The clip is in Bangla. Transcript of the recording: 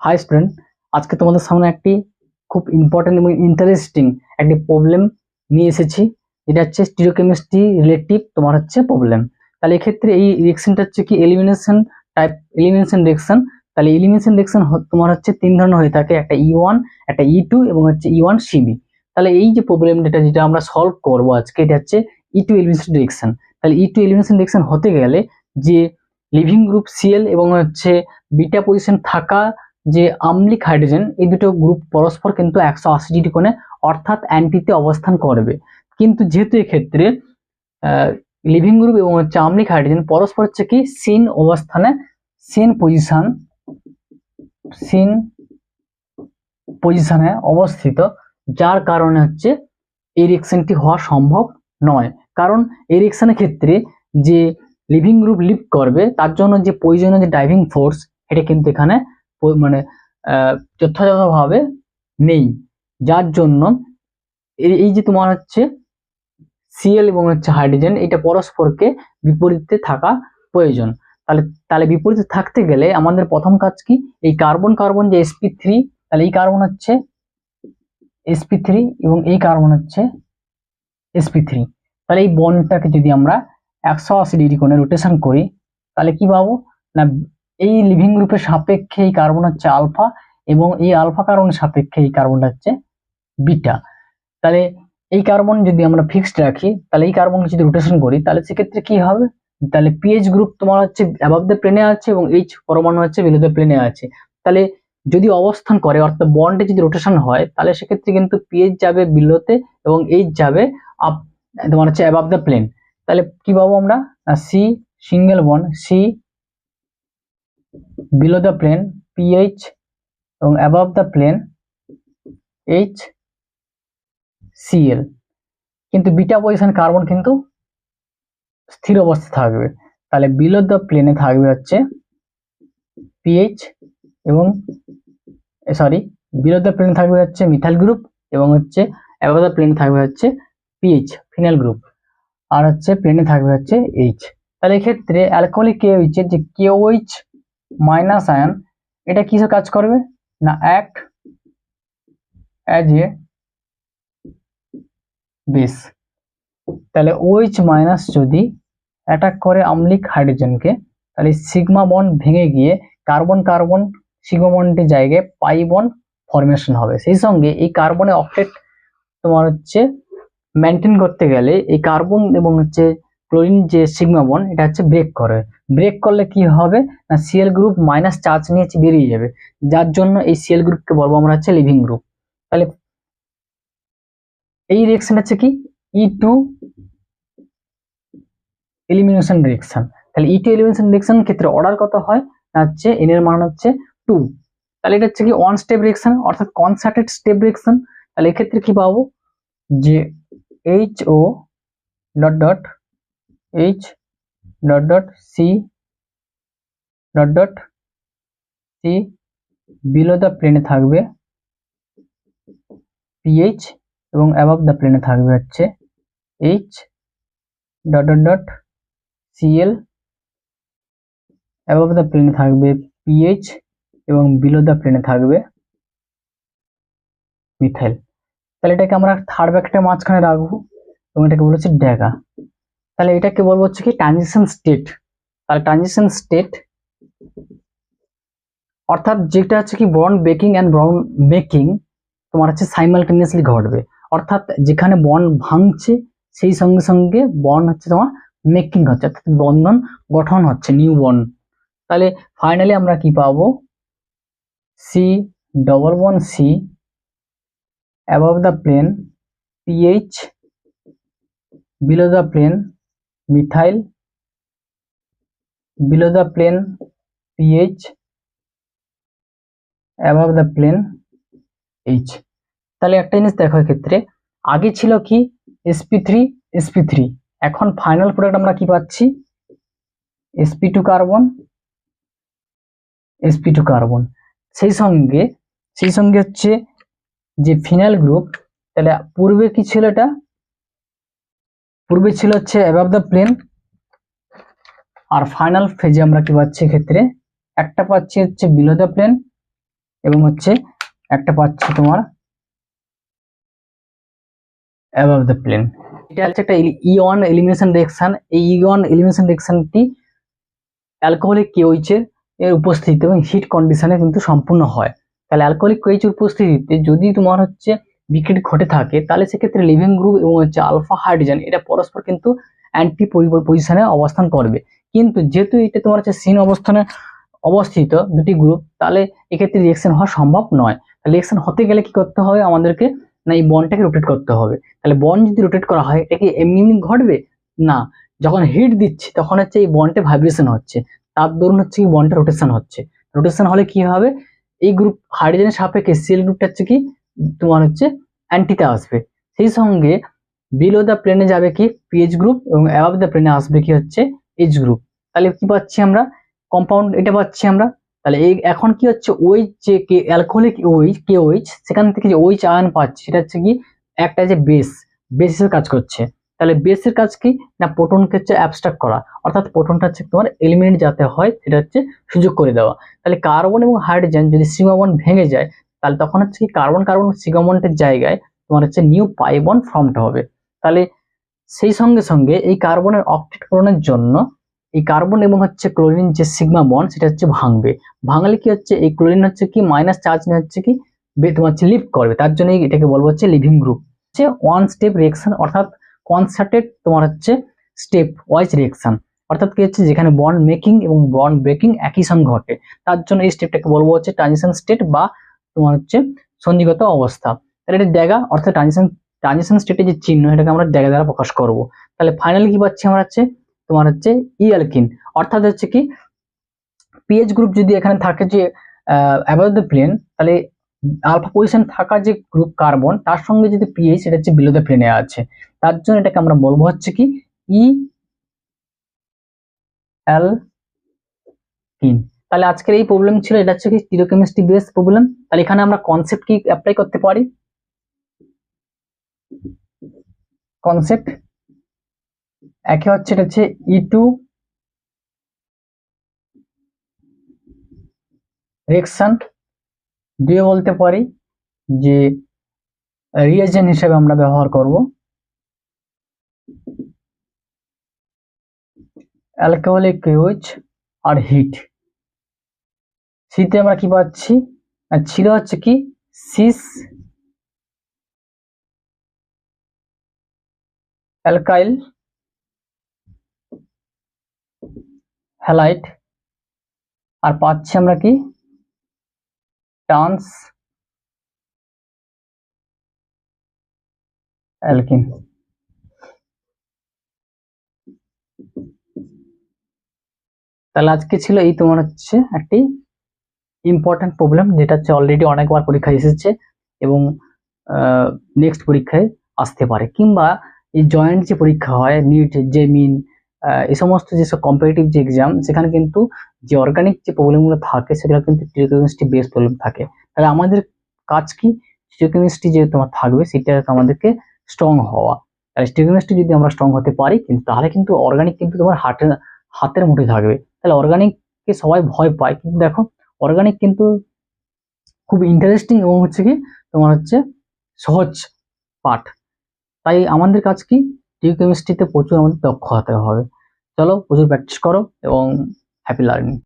হাই স্টুডেন্ট আজকে তোমাদের সামনে একটি খুব ইম্পর্টেন্ট এবং ইন্টারেস্টিং একটি প্রবলেম নিয়ে এসেছি। এটা হচ্ছে স্টিরিওকেমিস্ট্রি রিলেটিভ তোমার হচ্ছে প্রবলেম তাহলে এক্ষেত্রে এই রিয়েকশনটা হচ্ছে কি? এলিমিনেশন টাইপ এলিমিনেশন রিয়েকশন তাহলে এলিমিনেশন রিয়েকশন তোমার হচ্ছে তিন ধরনের হয়ে থাকে। একটা ই ওয়ান একটা ই টু এবং হচ্ছে ই ওয়ান সিবি তাহলে এই যে প্রবলেমটা যেটা আমরা সলভ করব আজকে, এটা হচ্ছে ই টু এলিমিনেশন রিয়েকশন তাহলে ই টু এলিমিনেশন রিয়েকশন হতে গেলে যে লিভিং গ্রুপ সিএল এবং হচ্ছে বিটা পজিশন থাকা যে আম্লিক হাইড্রোজেন, এই দুটো গ্রুপ পরস্পর কিন্তু একশো আশি ডিগ্রি কোণে অর্থাৎ অ্যান্টিতে অবস্থান করবে। কিন্তু যেহেতু এক্ষেত্রে লিভিং গ্রুপ এবং হচ্ছে আমলিক হাইড্রোজেন পরস্পর হচ্ছে কি সিন অবস্থানে সিন পজিশন সিন পজিশনে অবস্থিত, যার কারণে হচ্ছে এই হওয়া সম্ভব নয়। কারণ এই রিয়েকশনের ক্ষেত্রে যে লিভিং গ্রুপ লিভ করবে, তার জন্য যে প্রয়োজনীয় যে ড্রাইভিং ফোর্স এটা কিন্তু এখানে মানে যথাযথভাবে নেই। যার জন্য এই- যে তোমার হচ্ছে সিএল এবং হচ্ছে হাইড্রোজেন এটা পরস্পরকে বিপরীতে থাকা প্রয়োজন। তাহলে তাহলে বিপরীতে থাকতে গেলে আমাদের প্রথম কাজ কি? এই কার্বন কার্বন যে এসপি থ্রি তাহলে এই কার্বন হচ্ছে এসপি থ্রি এবং এই কার্বন হচ্ছে এসপি থ্রি তাহলে এই বনটাকে যদি আমরা একশো আশি ডিগ্রি কোণে রোটেশন করি, তাহলে কি পাবো? না এই লিভিং গ্রুপের সাপেক্ষে এই কার্বন হচ্ছে আলফা এবং এই আলফা কার্বনের সাপেক্ষে এই কার্বনটা হচ্ছে বিটা তাহলে এই কার্বন যদি আমরা ফিক্সড রাখি, তাহলে এই কার্বনকে যদি রোটেশন করি, তাহলে সেক্ষেত্রে কি হবে? তাহলে পিএইচ গ্রুপ তোমার হচ্ছে অ্যাবাভ দ্য প্লেনে আছে এবং এইচ পরমাণু হচ্ছে বিলো দ্য প্লেনে আছে। তাহলে যদি অবস্থান করে, অর্থাৎ বন্ডে যদি রোটেশন হয়, তাহলে সেক্ষেত্রে কিন্তু পিএইচ যাবে বিলোতে এবং এইচ যাবে আপ তোমার হচ্ছে অ্যাবাভ দ্য প্লেন তাহলে কি পাবো আমরা? C single bond C below the plane PH এবং above the plane H CL কিন্তু বিটা পজিশন কার্বন কিন্তু স্থির অবস্থা থাকবে। তাহলে বিলো দ্য প্লেনে থাকবে হচ্ছে পিএইচ এবং সরি বিলো দ্য প্লেনে থাকবে হচ্ছে মিথাইল গ্রুপ এবং হচ্ছে অ্যাবাভ দ্য প্লেনে থাকবে হচ্ছে পিএইচ ফিনাইল গ্রুপ আর হচ্ছে প্লেনে থাকবে হচ্ছে এইচ তাহলে এক্ষেত্রে অ্যালকোহলিক কেওইচ এর যে কেওইচ মাইনাস আয়ন এটা কিসে কাজ করবে? না অ্যাক্ট অ্যাজ এ বেস তাহলে ওইচ মাইনাস যদি অ্যাটাক করে আম্লিক হাইড্রোজেনকে তাহলে সিগমা বন্ড ভেঙে গিয়ে কার্বন কার্বন সিগমা জায়গায় পাই বন্ড ফরমেশন হবে। সেই সঙ্গে এই কার্বনের অক্টেট তোমার হচ্ছে মেনটেন করতে গেলে এই কার্বন এবং হচ্ছে ক্লোরিন যে সিগমা বন্ড এটা হচ্ছে ব্রেক করে। ব্রেক করলে কি হবে? না সিএল গ্রুপ মাইনাস চার্জ নিয়ে বেরিয়ে যাবে। যার জন্য এই সিএল গ্রুপকে বলব আমরা হচ্ছে লিভিং গ্রুপ তাহলে এই রিয়েকশন হচ্ছে কি? ই টু এলিমিনেশন রিয়েকশন তাহলে ই টু এলিমিনেশন রিয়েকশন ক্ষেত্রে অর্ডার কত হয়? হচ্ছে এন এর মান হচ্ছে টু তাহলে এটা হচ্ছে কি ওয়ান স্টেপ রিয়েকশন অর্থাৎ কনসার্টেড স্টেপ রিয়েকশন তাহলে এক্ষেত্রে কি পাবো? যে H O dot dot H dot dot C dot dot C below the প্লেনে থাকবে পিএইচ এবং অ্যাবাভ দ্য প্লেনে থাকবে হচ্ছে H dot dot dot CL above the প্লেনে থাকবে পিএইচ এবং বিলো দ্য প্লেনে থাকবে মিথাইল তাহলে এটাকে আমরা থার্ড ব্যাকেটের মাঝখানে রাখব এবং এটাকে বলেছি ড্যাগা। তাহলে এটাকে বলব হচ্ছে কি ট্রানজিশন স্টেট তাহলে ট্রানজিশন স্টেট অর্থাৎ যেটা হচ্ছে কি বন্ড বেকিং অ্যান্ড ব্রাউন মেকিং তোমার হচ্ছে সাইমালটেনিয়াসলি ঘটবে। অর্থাৎ যেখানে বন্ড ভাঙছে, সেই সঙ্গে সঙ্গে বন্ড হচ্ছে তোমার মেকিং হচ্ছে, অর্থাৎ বন্ধন গঠন হচ্ছে নিউ বন্ড তাহলে ফাইনালি আমরা কি পাবো? C double bond C above the plane PH below the plane methyl below the plane PH above the plane H তাহলে একটা জিনিস দেখো ক্ষেত্রে আগে ছিল কি? এসপি থ্রি এসপি থ্রি এখন ফাইনাল প্রোডাক্ট আমরা কি পাচ্ছি? SP two carbon SP two carbon সেই সঙ্গে সেই সঙ্গে হচ্ছে যে ফিনাইল গ্রুপ তাহলে পূর্বে কি ছিল এটা? পূর্বে ছিল হচ্ছে অ্যাবাভ দ্য প্লেন আর ফাইনাল ফেজে আমরা কি পাচ্ছি এক্ষেত্রে? একটা পাচ্ছি হচ্ছে বিলো দ্য প্লেন এবং হচ্ছে একটা পাচ্ছি তোমার অ্যাবাভ দ্য প্লেন এটা হচ্ছে একটা ইওয়ান এলিমিনেশন রিয়েকশন এই ইওয়ান এলিমিনেশন রিয়েকশনটি অ্যালকোহলিক কেওইচের এর উপস্থিতি এবং হিট কন্ডিশনে কিন্তু সম্পূর্ণ হয়। তাহলে অ্যালকোহলিক কেওইচের উপস্থিতিতে যদি তোমার হচ্ছে বিক্রিট ঘটে থাকে, তাহলে সেক্ষেত্রে লিভিং গ্রুপ এবং হচ্ছে আলফা হাইড্রোজেন এটা পরস্পর কিন্তু অ্যান্টি পজিশনে অবস্থান করবে। কিন্তু যেহেতু এটা তোমার হচ্ছে সিন অবস্থানে অবস্থিত দুটি গ্রুপ তাহলে এক্ষেত্রে রিয়েকশন হওয়া সম্ভব নয়। তাহলে রিয়েকশন হতে গেলে কি করতে হবে? আমাদেরকে না এই বনটাকে রোটেট করতে হবে। তাহলে বন যদি রোটেট করা হয়, এটা কি এমনি এমনি ঘটবে? না। যখন হিট দিচ্ছে, তখন হচ্ছে এই বনটা ভাইব্রেশন হচ্ছে। তার দরুন হচ্ছে কি বনটা রোটেশন হচ্ছে। রোটেশন হলে কি হবে? এই গ্রুপ হাইড্রোজেনের সাপেক্ষে সিএল গ্রুপটা হচ্ছে কি তোমার হচ্ছে অ্যান্টিতে আসবে। সেই সঙ্গে বিলো দ্য প্লেনে যাবে কি? পিএইচ গ্রুপ এবং অ্যাবাভ দ্য প্লেনে আসবে কি হচ্ছে? এইচ গ্রুপ তাহলে কি পাচ্ছি আমরা? কম্পাউন্ড এটা পাচ্ছি আমরা। তাহলে এই এখন কি হচ্ছে? ওই যে কে অ্যালকোহলিক ওইচ কে ওইচ সেখান থেকে যে ওইচ আয়ন পাচ্ছি, সেটা হচ্ছে কি? একটা যে বেস বেসের কাজ করছে। তাহলে বেসের কাজ কি? না প্রোটনকে হচ্ছে অ্যাবস্ট্রাক্ট করা। অর্থাৎ প্রোটনটা হচ্ছে তোমার এলিমিনেট যাতে হয়, সেটা হচ্ছে সুযোগ করে দেওয়া। তাহলে কার্বন এবং হাইড্রোজেন যদি সিগমন ভেঙে যায় তাহলে তখন হচ্ছে কি কার্বন কার্বন সিগমন্টের জায়গায় তোমার হচ্ছে নিউ পাইবন ফর্মটা হবে। তাহলে সেই সঙ্গে সঙ্গে এই কার্বনের অক্টেট পূরণের জন্য এই কার্বন এবং হচ্ছে ক্লোরিন যে সিগমা বন সেটা হচ্ছে ভাঙবে। ভাঙলে কি হচ্ছে? এই ক্লোরিন হচ্ছে কি মাইনাস চার্জ নিয়ে হচ্ছে কি তোমার হচ্ছে লিভ করবে। তার জন্য এটাকে বলব হচ্ছে লিভিং গ্রুপ হচ্ছে ওয়ান স্টেপ রিয়েকশন অর্থাৎ কনসার্টেড তোমার হচ্ছে স্টেপ ওয়াইজ রিয়েকশন অর্থাৎ কি হচ্ছে? যেখানে বন্ড মেকিং এবং বন্ড ব্রেকিং একই সঙ্গে ঘটে। তার জন্য এই স্টেপটাকে বলব হচ্ছে ট্রানজিশন স্টেট বা তোমার হচ্ছে সন্ধিগত অবস্থা। তাহলে এটা ড্যাগা অর্থাৎ ট্রানজিশন ট্রানজিশন স্টেটে যে চিহ্ন, এটাকে আমরা ড্যাগা দ্বারা প্রকাশ করব। তাহলে ফাইনালি কি পাচ্ছি আমরা হচ্ছে? তোমার হচ্ছে ই অ্যালকিন অর্থাৎ হচ্ছে কি? পিএইচ গ্রুপ যদি এখানে থাকে যে অ্যাবাউট দ্য প্লেন তাহলে আলফা পজিশন থাকা যে গ্রুপ কার্বন তার সঙ্গে যদি পিএইচ এটা হচ্ছে বিলো দ্য প্লেনে আছে, তার জন্য এটাকে আমরা বলব হচ্ছে কি? ই এল কিন তাহলে আজকের এই প্রবলেম ছিল, এটা হচ্ছে কি স্টিরিওকেমিস্ট্রি বেস প্রবলেম তাহলে এখানে আমরা কনসেপ্ট কি অ্যাপ্লাই করতে পারি? কনসেপ্ট একে হচ্ছে এটা হচ্ছে ই টু রিয়েকশন দিয়ে বলতে পারি যে রিয়েজেন্ট হিসেবে আমরা ব্যবহার করব। অ্যালকোহলিক ইউজ আর হিট শীতে আমরা কি পাচ্ছি? ছিল হচ্ছে কি? Cis alkyl halide. আর পাচ্ছি আমরা কি? Trans alkene. তাহলে আজকে ছিল এই তোমার হচ্ছে একটি ইম্পর্টেন্ট প্রবলেম যেটা হচ্ছে অলরেডি অনেকবার পরীক্ষায় এসেছে এবং নেক্সট পরীক্ষায় আসতে পারে। কিংবা এই জয়েন্ট যে পরীক্ষা হয় নিট জেমিন এই সমস্ত যেসব কম্পিটিটিভ যে এক্সাম সেখানে কিন্তু যে অর্গানিক যে প্রবলেমগুলো থাকে, সেগুলো কিন্তু টিওকেমিস্ট্রি বেস প্রবলেম থাকে। তাহলে আমাদের কাজ কি? টিওকেমিস্ট্রি যে তোমার থাকবে, সেটা আমাদেরকে স্ট্রং হওয়া। তাহলে টিওকেমিস্ট্রি যদি আমরা স্ট্রং হতে পারি, কিন্তু তাহলে কিন্তু অর্গানিক কিন্তু তোমার হাতের হাতের মুঠে থাকবে। তাহলে অর্গানিককে সবাই ভয় পায়। কিন্তু দেখো অর্গানিক কিন্তু খুব ইন্টারেস্টিং এবং হচ্ছে কি তোমার হচ্ছে সহজ পাঠ। তাই আমাদের কাজ কি কেমিস্ট্রিতে প্রচুর আমাদের দক্ষ হতে হবে। চলো প্রচুর প্র্যাকটিস করো এবং হ্যাপি লার্নিং